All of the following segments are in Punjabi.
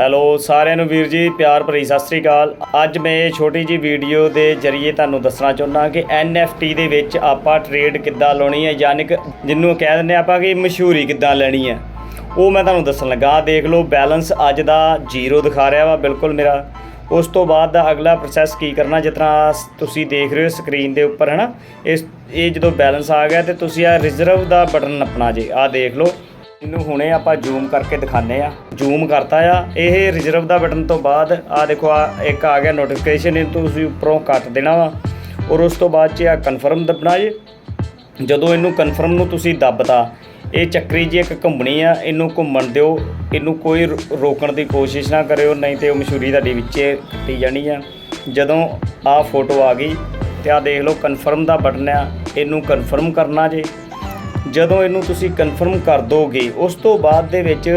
ਹੈਲੋ ਸਾਰਿਆਂ ਨੂੰ ਵੀਰ ਜੀ, ਪਿਆਰ ਭਰੀ ਸਤਿ ਸ੍ਰੀ ਅਕਾਲ। ਅੱਜ ਮੈਂ ਇਹ ਛੋਟੀ ਜੀ ਵੀਡੀਓ ਦੇ ਜ਼ਰੀਏ ਤੁਹਾਨੂੰ ਦੱਸਣਾ ਚਾਹੁੰਦਾ ਕਿ NFT ਦੇ ਵਿੱਚ ਆਪਾਂ ਟ੍ਰੇਡ ਕਿੱਦਾਂ ਲਾਉਣੀ ਹੈ, ਯਾਨੀ ਕਿ ਜਿਹਨੂੰ ਕਹਿ ਦਿੰਦੇ ਆਪਾਂ ਕਿ ਮਸ਼ਹੂਰੀ ਕਿੱਦਾਂ ਲੈਣੀ ਹੈ। ਉਹ ਮੈਂ ਤੁਹਾਨੂੰ ਦੱਸਣ ਲੱਗਾ, ਆਹ ਦੇਖ ਲਓ, ਬੈਲੈਂਸ ਅੱਜ ਦਾ ਜ਼ੀਰੋ ਦਿਖਾ ਰਿਹਾ ਵਾ ਬਿਲਕੁਲ ਮੇਰਾ। ਉਸ ਤੋਂ ਬਾਅਦ ਦਾ ਅਗਲਾ ਪ੍ਰੋਸੈਸ ਕੀ ਕਰਨਾ, ਜਿਸ ਤਰ੍ਹਾਂ ਤੁਸੀਂ ਦੇਖ ਰਹੇ ਹੋ ਸਕਰੀਨ ਦੇ ਉੱਪਰ ਹੈ ਨਾ ਇਸ ਇਹ ਜਦੋਂ ਬੈਲੈਂਸ ਆ ਗਿਆ ਤੇ ਤੁਸੀਂ ਆ ਰਿਜ਼ਰਵ ਦਾ ਬਟਨ ਨੱਪਣਾ ਜੇ, ਆਹ ਦੇਖ ਲਓ। ਇਹਨੂੰ ਹੁਣੇ ਆਪਾਂ ਜ਼ੂਮ ਕਰਕੇ ਦਿਖਾਣੇ ਆ ਜ਼ੂਮ ਕਰਤਾ ਆ। ਇਹ ਰਿਜ਼ਰਵ ਦਾ ਬਟਨ ਤੋਂ ਬਾਅਦ ਆ ਦੇਖੋ, ਆ ਇੱਕ ਆ ਗਿਆ ਨੋਟੀਫਿਕੇਸ਼ਨ ਇਹ ਤੁਸੀਂ ਉੱਪਰੋਂ ਕੱਟ ਦੇਣਾ ਵਾ। ਔਰ ਉਸ ਤੋਂ ਬਾਅਦ ਚ ਆ ਕਨਫਰਮ ਦੱਬਣਾ ਜੀ। ਜਦੋਂ ਇਹਨੂੰ ਕਨਫਰਮ ਨੂੰ ਤੁਸੀਂ ਦੱਬਤਾ, ਇਹ ਚੱਕਰੀ ਜੀ ਇੱਕ ਘੁੰਮਣੀ ਆ। ਇਹਨੂੰ ਘੁੰਮਣ ਦਿਓ। ਇਹਨੂੰ ਕੋਈ ਰੋ- ਰੋਕਣ ਦੀ ਕੋਸ਼ਿਸ਼ ਨਾ ਕਰਿਓ, ਨਹੀਂ ਤੇ ਉਹ ਮਸ਼ਹੂਰੀ ਤੁਹਾਡੀ ਵਿੱਚੇ ਕੱਟੀ ਜਾਣੀ ਆ। ਜਦੋਂ ਆ ਫੋਟੋ ਆ ਗਈ ਤੇ ਆ ਦੇਖ ਲਓ ਕਨਫਰਮ ਦਾ ਬਟਨ ਆ। ਇਹਨੂੰ ਕਨਫਰਮ ਕਰਨਾ ਜੇ। ਜਦੋਂ ਇਹਨੂੰ ਤੁਸੀਂ ਕਨਫਰਮ ਕਰ ਦੋਗੇ, ਉਸ ਤੋਂ ਬਾਅਦ ਦੇ ਵਿੱਚ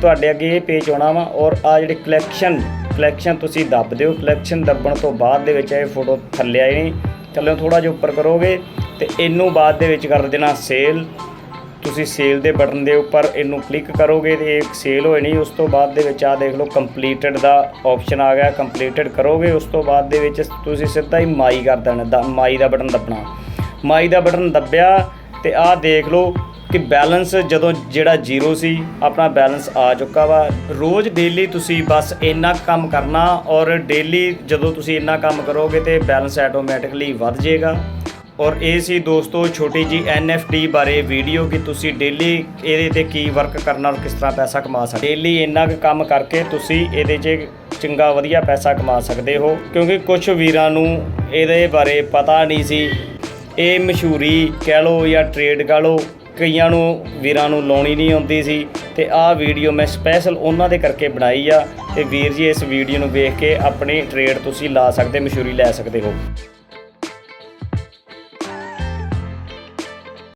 ਤੁਹਾਡੇ ਅੱਗੇ ਇਹ ਪੇਜ ਆਉਣਾ ਵਾ ਔਰ ਆ ਜਿਹੜੇ ਕਲੈਕਸ਼ਨ ਕਲੈਕਸ਼ਨ ਤੁਸੀਂ ਦੱਬ ਦਿਓ ਕਲੈਕਸ਼ਨ ਦੱਬਣ ਤੋਂ ਬਾਅਦ ਦੇ ਵਿੱਚ ਇਹ ਫੋਟੋ ਥੱਲੇ ਆਈ ਥੱਲੇ ਥੋੜਾ ਜਿਹਾ ਉੱਪਰ ਕਰੋਗੇ ਤੇ ਇਹਨੂੰ ਬਾਅਦ ਦੇ ਵਿੱਚ ਕਰ ਦੇਣਾ ਸੇਲ ਤੁਸੀਂ ਸੇਲ ਦੇ ਬਟਨ ਦੇ ਉੱਪਰ ਇਹਨੂੰ ਕਲਿੱਕ ਕਰੋਗੇ ਤੇ ਇਹ ਸੇਲ ਹੋਏ ਨਹੀਂ ਉਸ ਤੋਂ ਬਾਅਦ ਦੇ ਵਿੱਚ ਆ ਦੇਖ ਲਓ ਕੰਪਲੀਟਡ ਦਾ ਆਪਸ਼ਨ ਆ ਗਿਆ ਕੰਪਲੀਟਡ ਕਰੋਗੇ, ਉਸ ਤੋਂ ਬਾਅਦ ਦੇ ਵਿੱਚ ਤੁਸੀਂ ਸਿੱਧਾ ਹੀ ਮਾਈ ਕਰ ਦੇਣਾ, ਦਾ ਮਾਈ ਦਾ ਬਟਨ ਦੱਬਣਾ। ਮਾਈ ਦਾ ਬਟਨ ਦੱਬਿਆ ਤੇ ਆਹ ਦੇਖ ਲਓ ਕਿ ਬੈਲੈਂਸ ਜਦੋਂ ਜਿਹੜਾ ਜ਼ੀਰੋ ਸੀ, ਆਪਣਾ ਬੈਲੈਂਸ ਆ ਚੁੱਕਾ ਵਾ। ਰੋਜ਼ ਡੇਲੀ ਤੁਸੀਂ ਬਸ ਇੰਨਾ ਕੁ ਕੰਮ ਕਰਨਾ ਔਰ ਡੇਲੀ ਜਦੋਂ ਤੁਸੀਂ ਇੰਨਾ ਕੰਮ ਕਰੋਗੇ ਤੇ ਬੈਲੈਂਸ ਆਟੋਮੈਟਿਕਲੀ ਵੱਧ ਜਾਏਗਾ। ਔਰ ਇਹ ਸੀ ਦੋਸਤੋ ਛੋਟੀ ਜੀ NFT ਬਾਰੇ ਵੀਡੀਓ ਕਿ ਤੁਸੀਂ ਡੇਲੀ ਇਹਦੇ ਤੇ ਕੀ ਵਰਕ ਕਰਨਾ ਔਰ ਕਿਸ ਤਰ੍ਹਾਂ ਪੈਸਾ ਕਮਾ ਸਕਦੇ ਡੇਲੀ ਇੰਨਾ ਕੁ ਕੰਮ ਕਰਕੇ ਤੁਸੀਂ ਇਹਦੇ 'ਚ ਚੰਗਾ ਵਧੀਆ ਪੈਸਾ ਕਮਾ ਸਕਦੇ ਹੋ। ਕਿਉਂਕਿ ਕੁਝ ਵੀਰਾਂ ਨੂੰ ਇਹਦੇ ਬਾਰੇ ਪਤਾ ਨਹੀਂ ਸੀ ਇਹ ਮਸ਼ਹੂਰੀ ਕਹਿ ਲਓ ਜਾਂ ਟ੍ਰੇਡ ਕਹਿ ਲਓ, ਕਈਆਂ ਨੂੰ, ਵੀਰਾਂ ਨੂੰ ਲਾਉਣੀ ਨਹੀਂ ਆਉਂਦੀ ਸੀ ਤੇ ਆਹ ਵੀਡੀਓ ਮੈਂ ਸਪੈਸ਼ਲ ਉਹਨਾਂ ਦੇ ਕਰਕੇ ਬਣਾਈ ਆ ਤੇ ਵੀਰ ਜੀ ਇਸ ਵੀਡੀਓ ਨੂੰ ਵੇਖ ਕੇ ਆਪਣੀ ਟ੍ਰੇਡ ਤੁਸੀਂ ਲਾ ਸਕਦੇ, ਮਸ਼ਹੂਰੀ ਲੈ ਸਕਦੇ ਹੋ।